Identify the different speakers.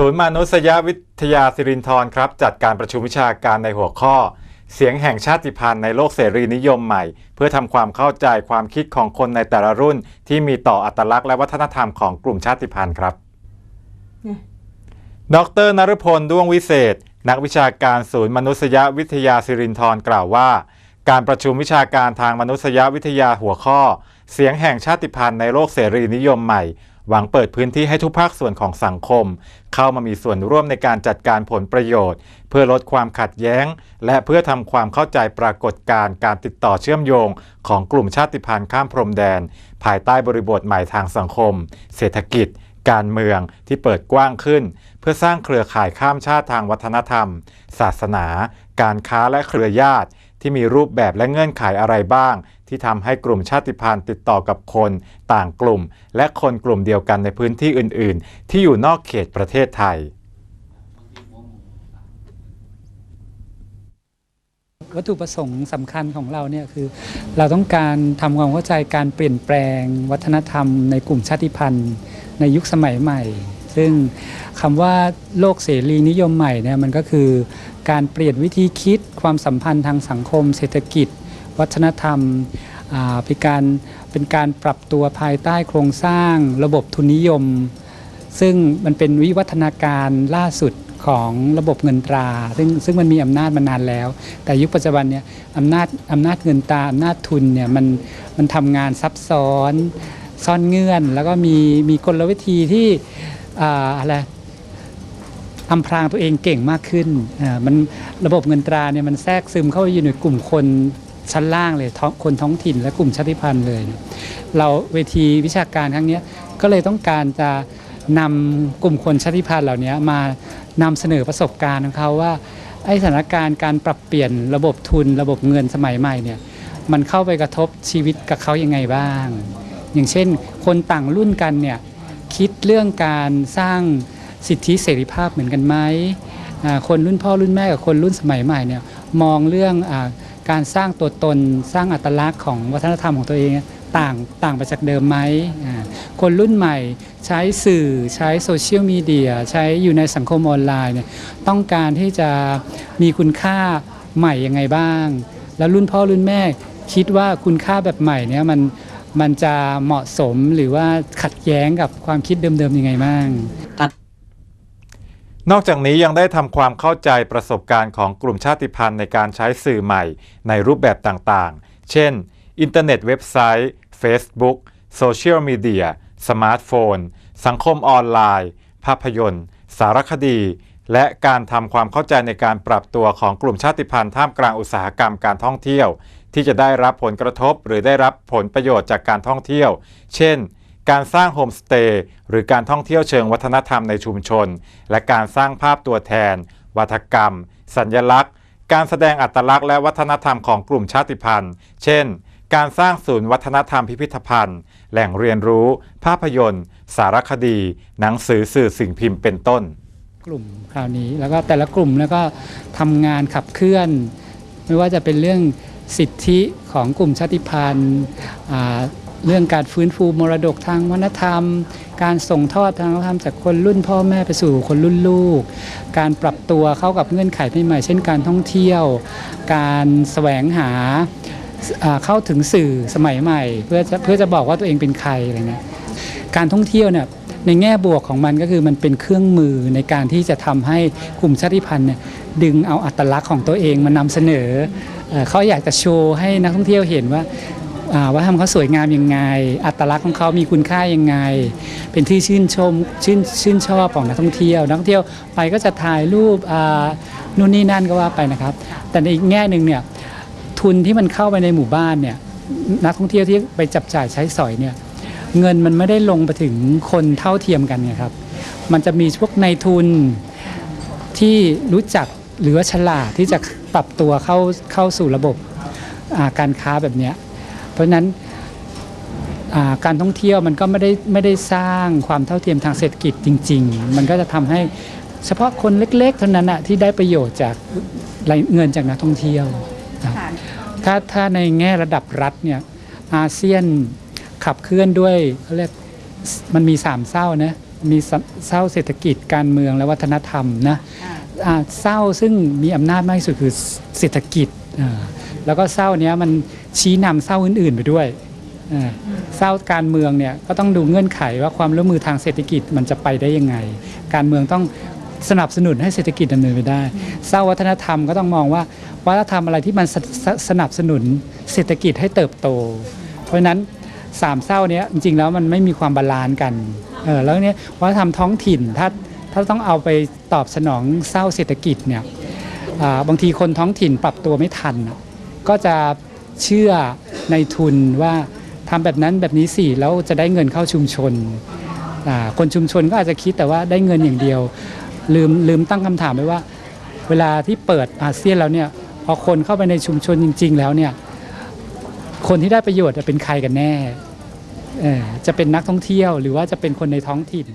Speaker 1: ศูนย์มนุษยวิทยาสิรินธรครับ จัดการประชุมวิชาการในหัวข้อ เสียงแห่งชาติพันธุ์ในโลกเสรีนิยมใหม่ เพื่อทำความเข้าใจความคิดของคนในแต่ละรุ่น ที่มีต่ออัตลักษณ์และวัฒนธรรมของกลุ่มชาติพันธุ์ครับ ดรนฤพลด้วงวิเศษ นักวิชาการศูนย์มนุษยวิทยาสิรินธรกล่าวว่า การประชุมวิชาการทางมนุษยวิทยาหัวข้อ เสียงแห่งชาติพันธุ์ในโลกเสรีนิยมใหม่ หวังเปิดพื้นที่ให้ทุกภาคส่วนของสังคม เข้ามามีส่วนร่วมในการจัดการผลประโยชน์ เพื่อลดความขัดแย้ง และเพื่อทำความเข้าใจปรากฏการณ์การติดต่อเชื่อมโยง ของกลุ่มชาติพันธุ์ข้ามพรมแดน ภายใต้บริบทใหม่ทางสังคม เศรษฐกิจ การเมืองที่เปิดกว้างขึ้น เพื่อสร้างเครือข่ายข้ามชาติทางวัฒนธรรม ศาสนา การค้าและเครือญาติที่มีรูปแบบและเงื่อนไขอะไรบ้าง ที่ทำให้กลุ่มชาติพันธุ์ติดต่อกับคนต่างกลุ่ม และคนกลุ่มเดียวกันในพื้นที่อื่น ๆ ที่อยู่นอกเขตประเทศไทย
Speaker 2: วัตถุประสงค์สำคัญของเราเนี่ยคือ เราต้องการทำความเข้าใจการเปลี่ยนแปลง วัฒนธรรมในกลุ่มชาติพันธุ์ ในยุคสมัยใหม่ ซึ่งคำว่าโลกเสรีนิยมใหม่เนี่ยมันก็คือ การเปลี่ยนวิธีคิดความสัมพันธ์ทางสังคม เศรษฐกิจ วัฒนธรรมอ่าเป็นการเป็นการปรับตัวภายใต้โครงสร้างระบบทุนนิยม ซึ่งมันเป็นวิวัฒนาการล่าสุดของระบบเงินตรา ซึ่งซึ่งมันมีอำนาจมานานแล้ว แต่ยุคปัจจุบันเนี่ยอำนาจอำนาจเงินตราอำนาจทุนเนี่ยมันมันทำงานซับซ้อนซ่อนเงื่อน แล้วก็มีมีกลวิธีที่อ่าอะไรอำพรางตัวเองเก่งมากขึ้นอ่ามันระบบเงินตราเนี่ยมันแทรกซึมเข้าไปอยู่ในกลุ่มคน ชั้นล่างเลยคนท้องถิ่นและกลุ่มชาติพันธุ์เลย เราเวทีวิชาการครั้งนี้ก็เลยต้องการจะนำกลุ่มคนชาติพันธุ์เหล่านี้มานำเสนอประสบการณ์ของเขาว่าไอสถานการณ์การปรับเปลี่ยนระบบทุนระบบเงินสมัยใหม่เนี่ยมันเข้าไปกระทบชีวิตกับเขายังไงบ้าง อย่างเช่น คนต่างรุ่นกันเนี่ยคิดเรื่องการสร้างสิทธิเสรีภาพเหมือนกันไหมคนรุ่นพ่อรุ่นแม่กับคนรุ่นสมัยใหม่เนี่ยมองเรื่องอ การสร้างตัวตนสร้างอัตลักษณ์ของวัฒนธรรมของตัวเองต่างต่างไปจากเดิมไหมคนรุ่นใหม่ใช้สื่อใช้โซเชียลมีเดียใช้อยู่ในสังคมออนไลน์เนี่ยต้องการที่จะมีคุณค่าใหม่ยังไงบ้าง แล้วรุ่นพ่อรุ่นแม่คิดว่าคุณค่าแบบใหม่เนี่ยมันมันจะเหมาะสมหรือว่าขัดแย้งกับความคิดเดิมๆยังไงบ้าง
Speaker 1: นอกจากนี้ยังได้ทำความเข้าใจประสบการณ์ของกลุ่มชาติพันธุ์ในการใช้สื่อใหม่ในรูปแบบต่างๆ เช่น อินเทอร์เน็ตเว็บไซต์ Facebook โซเชียลมีเดีย สมาร์ทโฟน สังคมออนไลน์ ภาพยนตร์ สารคดี และการทำความเข้าใจในการปรับตัวของกลุ่มชาติพันธุ์ท่ามกลางอุตสาหกรรมการท่องเที่ยว ที่จะได้รับผลกระทบหรือได้รับผลประโยชน์จากการท่องเที่ยว เช่น การสร้างโฮมสเตย์หรือการท่องเที่ยวเชิงวัฒนธรรมในชุมชน และการสร้างภาพตัวแทน วัฒกรรม สัญญลักษณ์ การแสดงอัตลักษณ์และวัฒนธรรมของกลุ่มชาติพันธุ์ เช่น การสร้างศูนย์วัฒนธรรมพิพิธภัณฑ์ แหล่งเรียนรู้ ภาพยนตร์ สารคดี หนังสือสื่อสิ่งพิมพ์เป็นต้น
Speaker 2: กลุ่มคราวนี้แล้วก็แต่ละกลุ่มแล้วก็ทำงานขับเคลื่อน ไม่ว่าจะเป็นเรื่องสิทธิของกลุ่มชาติพันธุ์อ่า เรื่องการฟื้นฟูมรดกทางวัฒนธรรม การส่งทอดทางวัฒนธรรมจากคนรุ่นพ่อแม่ไปสู่คนรุ่นลูก การปรับตัวเข้ากับเงื่อนไขใหม่ๆเช่นการท่องเที่ยว การแสวงหาเข้าถึงสื่อสมัยใหม่ เพื่อจะเพื่อจะบอกว่าตัวเองเป็นใครอะไรเงี้ยการท่องเที่ยวเนี่ยในแง่บวกของมันก็คือมันเป็นเครื่องมือในการที่จะทำให้กลุ่มชาติพันธุ์เนี่ยดึงเอาอัตลักษณ์ของตัวเองมานำเสนออเขาอยากจะโชว์ให้นักท่องเที่ยวเห็นว่า ว่าทำเขาสวยงามยังไง อัตลักษณ์ของเขามีคุณค่ายังไง เป็นที่ชื่นชมชื่นชื่นชอบของนักท่องเที่ยว นักท่องเที่ยวไปก็จะถ่ายรูปนู่นนี่นั่นก็ว่าไปนะครับ แต่ในอีกแง่หนึ่งเนี่ยทุนที่มันเข้าไปในหมู่บ้านเนี่ยนักท่องเที่ยวที่ไปจับจ่ายใช้สอยเนี่ยเงินมันไม่ได้ลงไปถึงคนเท่าเทียมกันไงครับ มันจะมีพวกในายทุนที่รู้จักหรือว่าฉลาดที่จะปรับตัวเข้าเข้าสู่ระบบาการค้าแบบนี้ เพราะฉะนั้นอ่าการท่องเที่ยวมันก็ไม่ได้ไม่ได้สร้างความเท่าเทียมทางเศรษฐกิจจริง ๆ มันก็จะทำให้เฉพาะคนเล็กๆเท่านั้นอะที่ได้ประโยชน์จากรายเงินจากนักท่องเที่ยวครับถ้าถ้าในแง่ระดับรัฐเนี่ยอาเซียนขับเคลื่อนด้วยเขาเรียกมันมีสามเศร้านะมีสเศร้าเศรษฐกิจการเมืองและวัฒนธรรมนะอ่าเศร้าซึ่งมีอำนาจมากที่สุดคือเศรษฐกิจอ่า แล้วก็เศร้าเนี้ยมันชี้นำเศร้าอื่นๆไปด้วยเศร้าการเมืองเนี่ยก็ต้องดูเงื่อนไขว่าความร่วมมือทางเศรษฐกิจมันจะไปได้ยังไง การเมืองต้องสนับสนุนให้เศรษฐกิจดำเนินไปได้เศร้าวัฒนธรรมก็ต้องมองว่าวัฒนธรรมอะไรที่มันสสสนับสนุนเศรษฐกิจให้เติบโต เพราะฉะนั้นสามเศร้าเนี้ยจริงๆแล้วมันไม่มีความบาลานซ์กันเออแล้วเนี้ยวัฒนธรรมท้องถิ่นถ้าถ้าต้องเอาไปตอบสนองเศร้าเศรษฐกิจเนี่ย บางทีคนท้องถิ่นปรับตัวไม่ทัน ก็จะเชื่อในทุนว่าทำแบบนั้นแบบนี้สิแล้วจะได้เงินเข้าชุมชน คนชุมชนก็อาจจะคิดแต่ว่าได้เงินอย่างเดียว ลืมลืมตั้งคำถามไปว่า เวลาที่เปิดอาเซียนแล้วเนี่ยพอคนเข้าไปในชุมชนจริง ๆ แล้วเนี่ยคนที่ได้ประโยชน์จะเป็นใครกันแน่จะเป็นนักท่องเที่ยวหรือว่าจะเป็นคนในท้องถิ่น